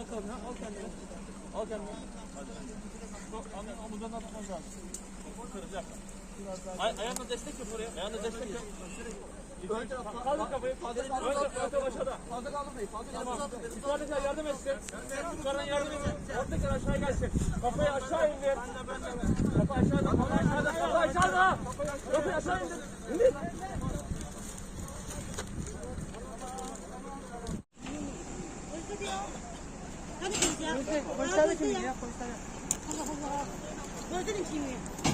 bakalım ya. Al kendini. Al kendini. Hadi. Annenin omuzlarından tutman lazım. Kıracak. Ay, ayağınla destek yap oraya. Ayağınla destek yap. Ön tarafta. Kaldır kafayı. Önce, önce aşağıda. Fazla kaldırmayın. Fazla Tamam. Yukarıdakiler yardım etsin. Yukarıdan yardım edin. Oradakiler aşağı gelsin. Kafayı aşağı indir. Kafa aşağıda. Kafa aşağıda. Kafa aşağıda. Kafayı aşağı indir. İndir. Hadi kız ya. Polisler de kim